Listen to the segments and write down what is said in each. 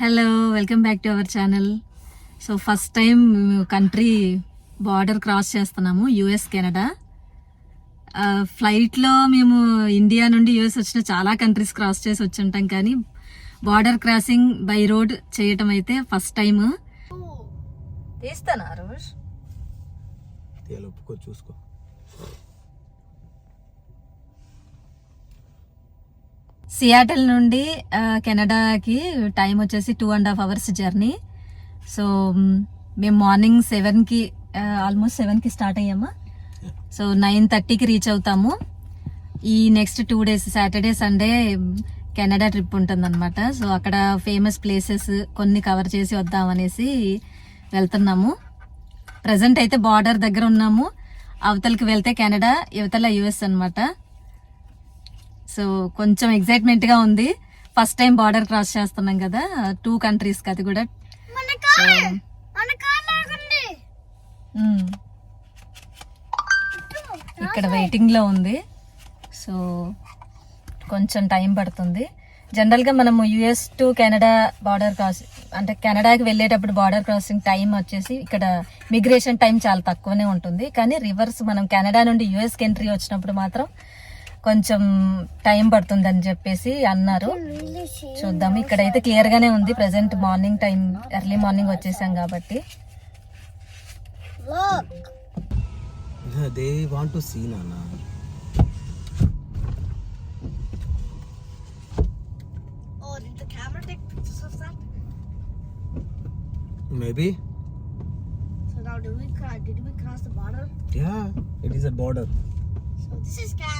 Hello welcome back to our channel so first time country border cross చేస్తున్నాము US Canada ఫ్లైట్లో మేము India నుండి US వచ్చిన చాలా కంట్రీస్ క్రాస్ చేసి వచ్చుంటాం కానీ బార్డర్ క్రాసింగ్ బై రోడ్ చేయటం అయితే ఫస్ట్ టైం తీస్తానా రోజ్? చూసుకో. సియాటల్ నుండి కెనడాకి టైం వచ్చేసి two and half hours journey. So మేము మార్నింగ్ సెవెన్కి ఆల్మోస్ట్ సెవెన్కి స్టార్ట్ అయ్యామా? సో నైన్ థర్టీకి రీచ్ అవుతాము. ఈ next two days Saturday Sunday Canada trip ఉంటుందన్నమాట. సో అక్కడ ఫేమస్ ప్లేసెస్ కొన్ని కవర్ చేసి వద్దామనేసి వెళ్తున్నాము. ప్రజెంట్ అయితే బార్డర్ దగ్గర ఉన్నాము. అవతలకి వెళ్తే కెనడా యువతల యుఎస్ అనమాట సో కొంచెం ఎగ్జైట్మెంట్గా ఉంది. ఫస్ట్ టైం బార్డర్ క్రాస్ చేస్తున్నాం కదా టూ కంట్రీస్ అది కూడా. మ్మ్. ఇక్కడ వెయిటింగ్లో ఉంది. సో కొంచెం టైం పడుతుంది. జనరల్గా మనము US to Canada border cross అంటే కెనడాకి వెళ్ళేటప్పుడు బార్డర్ క్రాసింగ్ టైం వచ్చేసి ఇక్కడ మిగ్రేషన్ టైం చాలా తక్కువనే ఉంటుంది. కానీ రివర్స్ మనం కెనడా నుండి యుఎస్కి ఎంట్రీ వచ్చినప్పుడు మాత్రం కొంచెం టైం పడుతుంది అని చెప్పేసి అన్నారు చూద్దాం ఇక్కడైతే క్లియర్ గానే ఉంది present morning time early morning వచ్చేసాం కాబట్టి they want to see Oh, that? Maybe So now did we cro- did we cross the border? Yeah it is a border So this is Canada.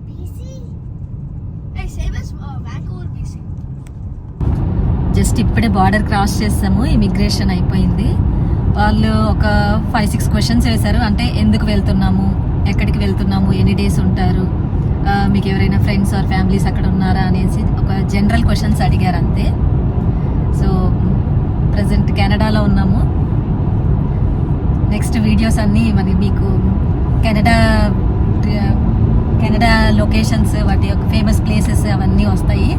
BC. Hey, uh, Vancouver, BC. Just ఇప్పుడే border cross చేసాము immigration అయిపోయింది వాళ్ళు ఒక five six questions వేశారు అంటే ఎందుకు వెళ్తున్నాము ఎక్కడికి వెళ్తున్నాము ఎన్ని డేస్ ఉంటారు మీకు ఎవరైనా ఫ్రెండ్స్ ఆర్ ఫ్యామిలీస్ అక్కడ ఉన్నారా అనేసి ఒక జనరల్ క్వశ్చన్స్ అడిగారు అంతే సో ప్రజెంట్ కెనడాలో ఉన్నాము నెక్స్ట్ వీడియోస్ అన్నీ మరి మీకు కెనడా కెనడా లొకేషన్స్ వాటి యొక్క ఫేమస్ ప్లేసెస్ అవన్నీ వస్తాయి.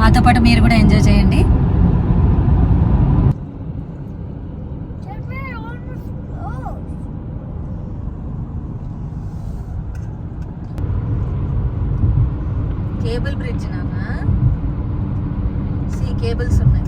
మాతో పాటు మీరు కూడా ఎంజాయ్ చేయండి. కేబుల్ బ్రిడ్జ్ నా సి కేబుల్స్ ఉన్నాయి.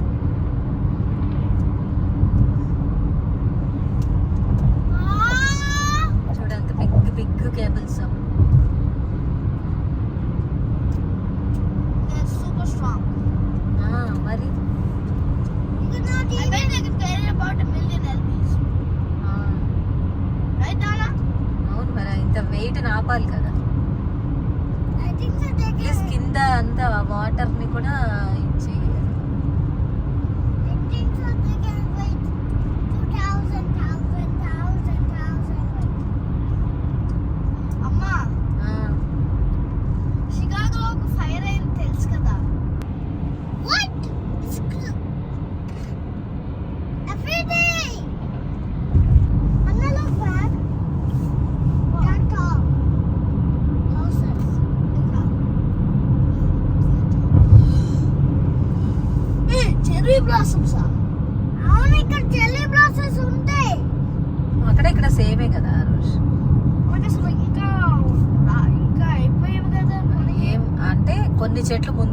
వాటర్ని వాటర్ని కూడా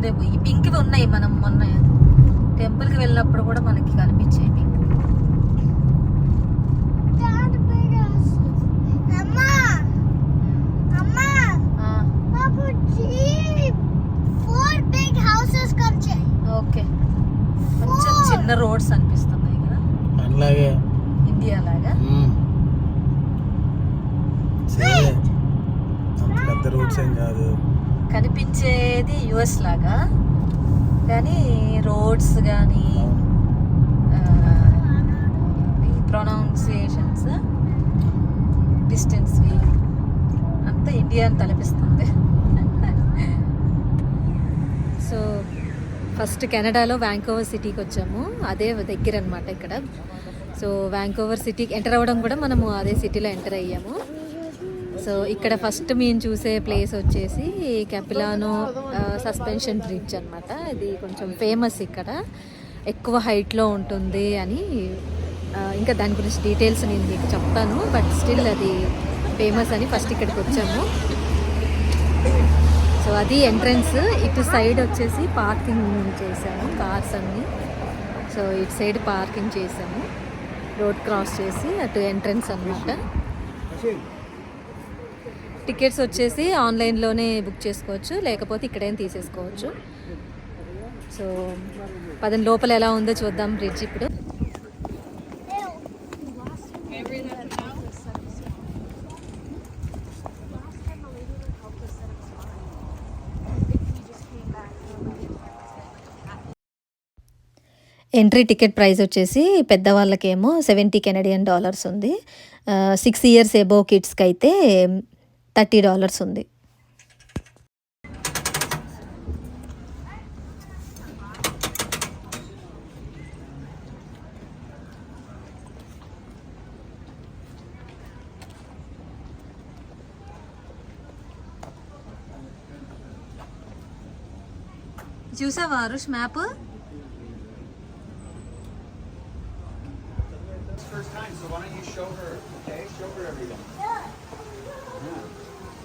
ముందే పోయి ఈ పింక్వి ఉన్నాయి మనం మొన్న టెంపుల్కి వెళ్ళినప్పుడు కూడా మనకి కనిపించాయి. Pink okay. కొంచెం చిన్న రోడ్స్ అనిపిస్తున్నాయి కదా అలాగే ఇండియా లాగా సరే అంత పెద్ద రోడ్స్ ఏం కాదు కనిపించేది యుఎస్ లాగా. కానీ రోడ్స్ కానీ ఈ ప్రొనౌన్సియేషన్స్ డిస్టెన్స్వి అంతా ఇండియా అని తలపిస్తుంది. సో ఫస్ట్ కెనడాలో వ్యాంకోవర్ సిటీకి వచ్చాము. అదే దగ్గర అనమాట ఇక్కడ. సో వ్యాంకోవర్ సిటీకి ఎంటర్ అవ్వడం కూడా మనము అదే సిటీలో ఎంటర్ అయ్యాము. సో ఇక్కడ ఫస్ట్ మేము చూసే ప్లేస్ వచ్చేసి కెపిలానో సస్పెన్షన్ బ్రిడ్జ్ అనమాట ఇది కొంచెం ఫేమస్ ఇక్కడ. ఎక్కువ హైట్లో ఉంటుంది అని ఇంకా దాని గురించి డీటెయిల్స్ నేను మీకు చెప్తాను. బట్ స్టిల్ అది ఫేమస్ అని ఫస్ట్ ఇక్కడికి వచ్చాము. సో అది ఎంట్రన్స్ ఇటు సైడ్ వచ్చేసి పార్కింగ్ చేసాము కార్స్ అన్ని. సో ఇటు సైడ్ పార్కింగ్ చేసాము. రోడ్ క్రాస్ చేసి అటు ఎంట్రన్స్ అనమాట టికెట్స్ వచ్చేసి ఆన్లైన్లోనే బుక్ చేసుకోవచ్చు లేకపోతే ఇక్కడేం తీసేసుకోవచ్చు. సో పదని లోపల ఎలా ఉందో చూద్దాం బ్రిడ్జ్ ఇప్పుడు. ఎంట్రీ టికెట్ ప్రైస్ వచ్చేసి పెద్దవాళ్ళకేమో సెవెంటీ కెనడియన్ డాలర్స్ ఉంది. సిక్స్ ఇయర్స్ ఎబో కిడ్స్కి అయితే థర్టీ డాలర్స్ ఉంది. చూసావా Arush map?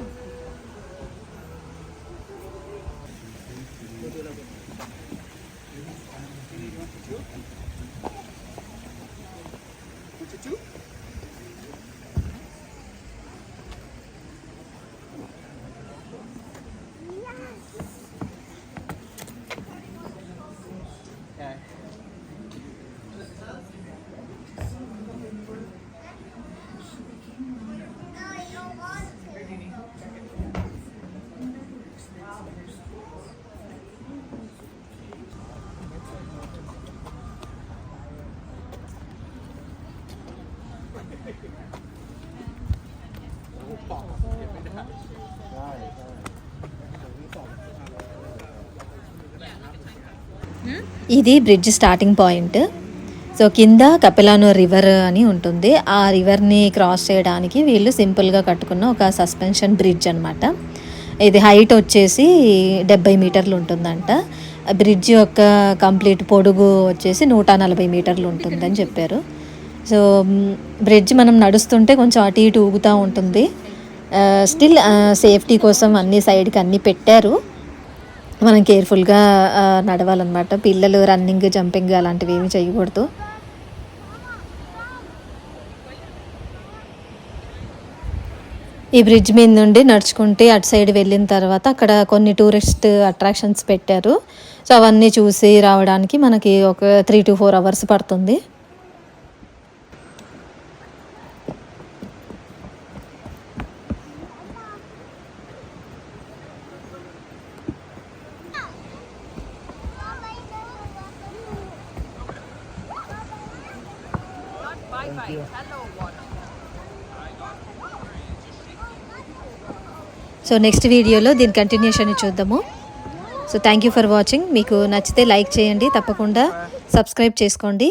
Would you do? Hmm? ఇది బ్రిడ్జ్ స్టార్టింగ్ పాయింట్. సో కింద కపిలానో రివర్ అని ఉంటుంది. ఆ రివర్ని క్రాస్ చేయడానికి వీళ్ళు సింపుల్గా కట్టుకున్న ఒక సస్పెన్షన్ బ్రిడ్జ్ అనమాట ఇది హైట్ వచ్చేసి డెబ్బై మీటర్లు ఉంటుందంట. బ్రిడ్జ్ యొక్క కంప్లీట్ పొడుగు వచ్చేసి నూట నలభై మీటర్లు ఉంటుందని చెప్పారు. సో బ్రిడ్జ్ మనం నడుస్తుంటే కొంచెం అటు ఇటు ఊగుతూ ఉంటుంది. స్టిల్ సేఫ్టీ కోసం అన్ని సైడ్కి అన్నీ పెట్టారు. మనం కేర్ఫుల్గా నడవాలన్నమాట. పిల్లలు రన్నింగ్ జంపింగ్ అలాంటివి ఏమి చేయకూడదు. ఈ బ్రిడ్జ్ మీద నుండి నడుచుకుంటే అటు సైడ్ వెళ్ళిన తర్వాత అక్కడ కొన్ని టూరిస్ట్ అట్రాక్షన్స్ పెట్టారు. సో అవన్నీ చూసి రావడానికి మనకి ఒక త్రీ టు ఫోర్ అవర్స్ పడుతుంది. సో నెక్స్ట్ వీడియోలో దీని కంటిన్యూషన్ చూద్దాము. So thank you for watching మీకు నచ్చితే లైక్ చేయండి తప్పకుండా సబ్స్క్రైబ్ చేసుకోండి.